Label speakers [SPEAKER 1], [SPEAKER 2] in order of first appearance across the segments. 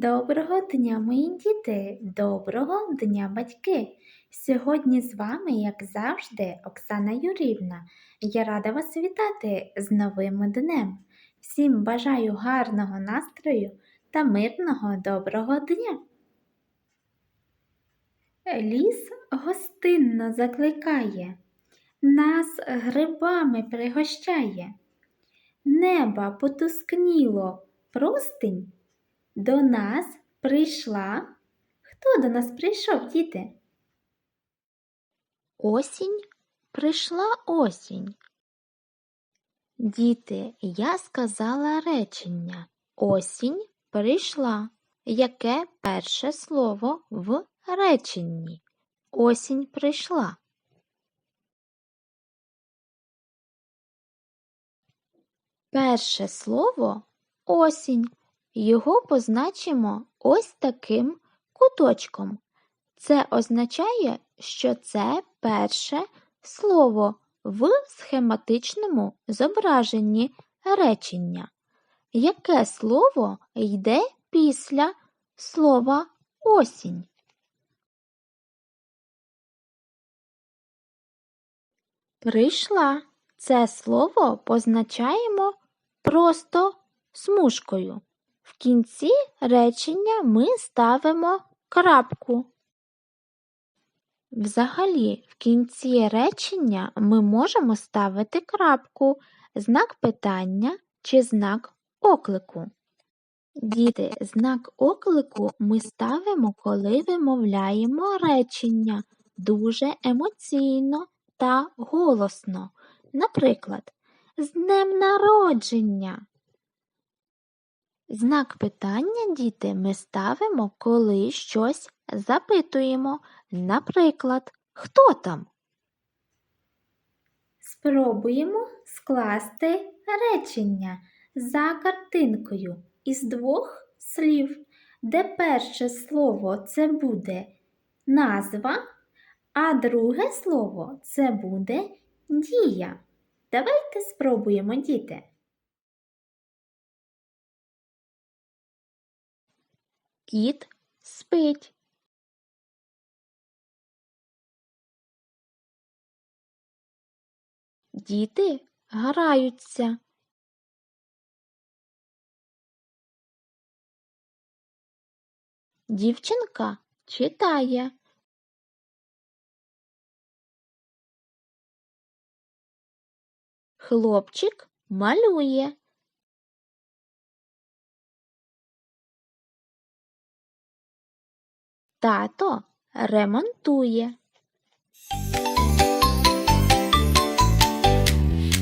[SPEAKER 1] Доброго дня, мої діти! Доброго дня, батьки! Сьогодні з вами, як завжди, Оксана Юрівна. Я рада вас вітати з новим днем. Всім бажаю гарного настрою та мирного доброго дня. Ліс гостинно закликає, нас грибами пригощає. Неба потускніло простень. До нас прийшла. Хто до нас прийшов, діти?
[SPEAKER 2] Осінь прийшла осінь. Діти, я сказала речення. Осінь прийшла. Яке перше слово в реченні? Осінь прийшла. Перше слово осінь. Його позначимо ось таким куточком. Це означає, що це перше слово в схематичному зображенні речення. Яке слово йде після слова осінь? Прийшла. Це слово позначаємо просто смужкою. В кінці речення ми ставимо крапку. Взагалі, в кінці речення ми можемо ставити крапку, знак питання чи знак оклику. Діти, знак оклику ми ставимо, коли вимовляємо речення дуже емоційно та голосно. Наприклад, з днем народження. Знак питання, діти, ми ставимо, коли щось запитуємо. Наприклад, хто там?
[SPEAKER 1] Спробуємо скласти речення за картинкою із двох слів, де перше слово це буде назва, а друге слово це буде дія. Давайте спробуємо, діти.
[SPEAKER 2] Кіт спить. Діти граються. Дівчинка читає. Хлопчик малює. Тато ремонтує.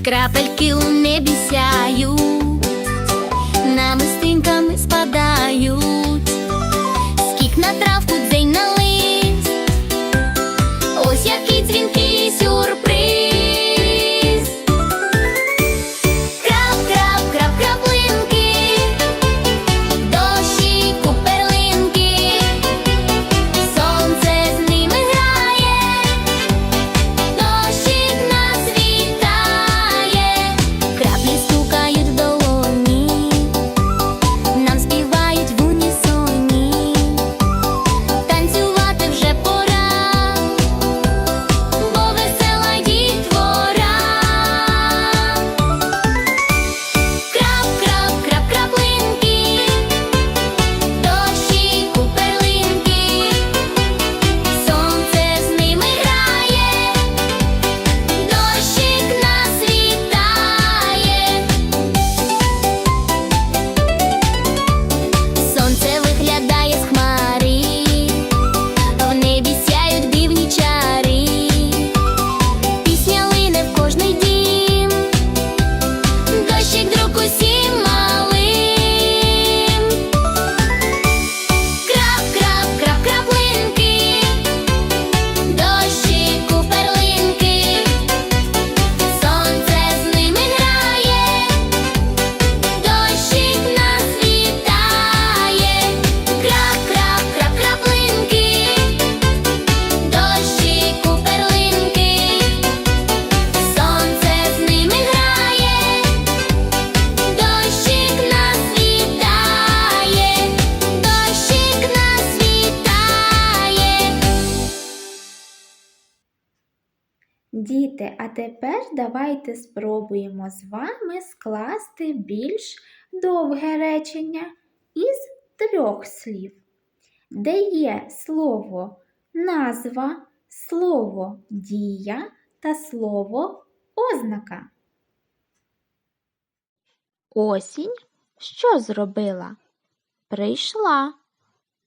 [SPEAKER 3] Крапельки у небі сяють, намистинками спадають,
[SPEAKER 1] Діти, а тепер давайте спробуємо з вами скласти більш довге речення із трьох слів, де є слово назва, слово дія та слово ознака.
[SPEAKER 2] Осінь що зробила? Прийшла.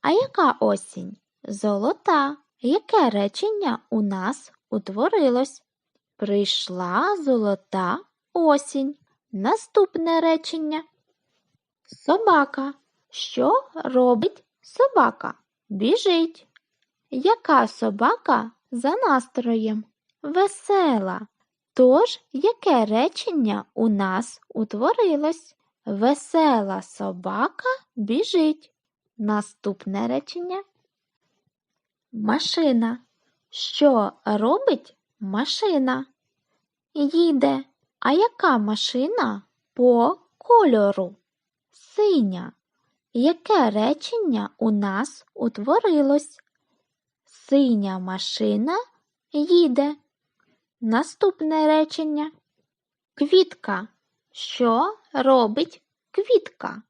[SPEAKER 2] А яка осінь? Золота. Яке речення у нас утворилось? Прийшла золота осінь. Наступне речення. Собака. Що робить собака? Біжить. Яка собака за настроєм? Весела. Тож, яке речення у нас утворилось? Весела собака біжить. Наступне речення. Машина. Що робить машина? Їде. А яка машина по кольору? Синя. Яке речення у нас утворилось? Синя машина їде. Наступне речення. Квітка. Що робить квітка?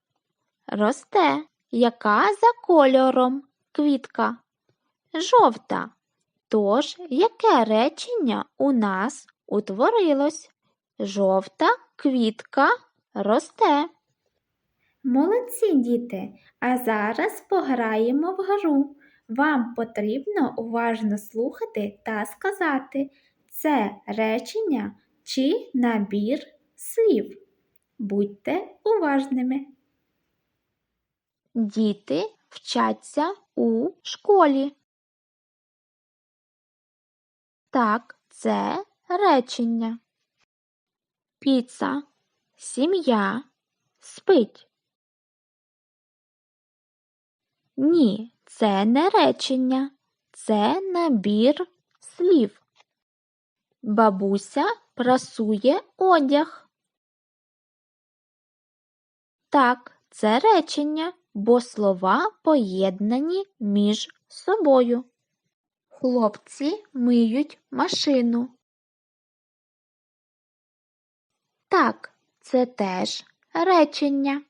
[SPEAKER 2] Росте. Яка за кольором квітка? Жовта. Тож, яке речення у нас утворилось? Жовта квітка росте.
[SPEAKER 1] Молодці, діти! А зараз пограємо в гру. Вам потрібно уважно слухати та сказати, це речення чи набір слів. Будьте уважними.
[SPEAKER 2] Діти вчаться у школі. Так, це речення. Піца, сім'я, спить. Ні, це не речення, це набір слів. Бабуся прасує одяг. Так, це речення, бо слова поєднані між собою. Хлопці миють машину. Так, це теж речення.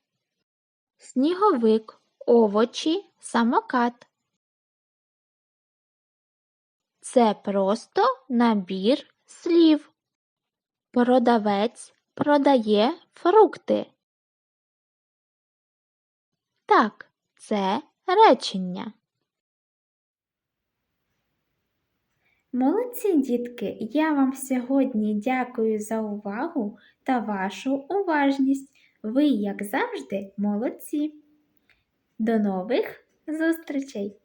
[SPEAKER 2] Сніговик, овочі, самокат. Це просто набір слів. Продавець продає фрукти. Так, це речення.
[SPEAKER 1] Молодці, дітки! Я вам сьогодні дякую за увагу та вашу уважність. Ви, як завжди, молодці. До нових зустрічей!